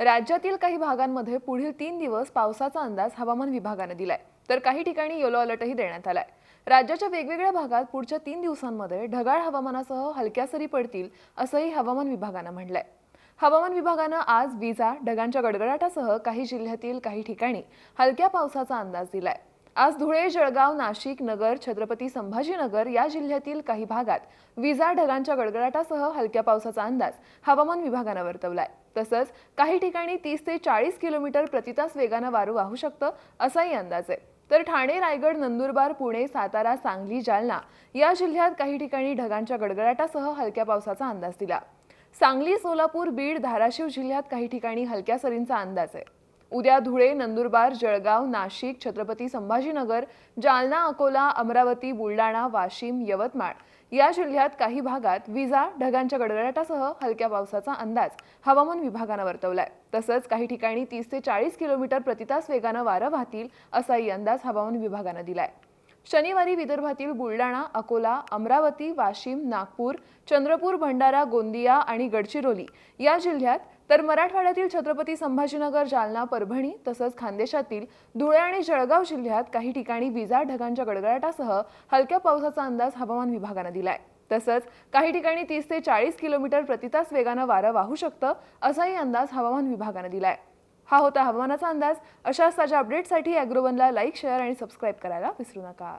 राज्यातील काही भागांमध्ये पुढील तीन दिवस पावसाचा अंदाज हवामान विभागाने दिलाय. तर काही ठिकाणी येलो अलर्टही देण्यात आलाय. राज्याच्या वेगवेगळ्या भागात पुढच्या तीन दिवसांमध्ये ढगाळ हवामानासह हलक्या सरी पडतील असंही हवामान विभागानं म्हटलंय. हवामान विभागानं आज विजा ढगांच्या गडगडाटासह काही जिल्ह्यातील काही ठिकाणी हलक्या पावसाचा अंदाज दिलाय. आज धुळे जळगाव नाशिक नगर छत्रपती संभाजीनगर या जिल्ह्यातील काही भागात विजा ढगांच्या गडगडाटासह हलक्या पावसाचा अंदाज हवामान विभागानं वर्तवलाय. तसंच काही ठिकाणी तीस ते चाळीस किलोमीटर प्रतितास वेगानं वारू वाहू शकतं असाही अंदाज आहे. तर ठाणे रायगड नंदुरबार पुणे सातारा सांगली जालना या जिल्ह्यात काही ठिकाणी ढगांच्या गडगडाटासह हलक्या पावसाचा अंदाज दिला. सांगली सोलापूर बीड धाराशिव जिल्ह्यात काही ठिकाणी हलक्या सरींचा अंदाज आहे. उद्या धुळे नंदुरबार जळगाव नाशिक छत्रपती संभाजीनगर जालना अकोला अमरावती बुलडाणा वाशिम यवतमाळ या जिल्ह्यात काही भागात विजा ढगांच्या गडगडाटासह हलक्या पावसाचा अंदाज हवामान विभागानं वर्तवलाय. तसंच काही ठिकाणी तीस ते चाळीस किलोमीटर प्रतितास वेगानं वारं वाहतील असाही अंदाज हवामान विभागानं दिलाय. शनिवारी विदर्भातील बुलडाणा अकोला अमरावती वाशिम नागपूर चंद्रपूर भंडारा गोंदिया आणि गडचिरोली या जिल्ह्यात तर मराठवाड्यातील छत्रपती संभाजीनगर जालना परभणी तसंच खानदेशातील धुळे आणि जळगाव जिल्ह्यात काही ठिकाणी विजा ढगांच्या गडगडाटासह हलक्या पावसाचा अंदाज हवामान विभागानं दिलाय. तसंच काही ठिकाणी तीस ते चाळीस किलोमीटर प्रतितास वेगानं वारं वाहू शकतं असाही अंदाज हवामान विभागानं दिलाय. हा होता हवामानाचा अंदाज. अशाच ताज्या अपडेटसाठी अॅग्रोवनला लाईक शेअर आणि सबस्क्राईब करायला विसरू नका.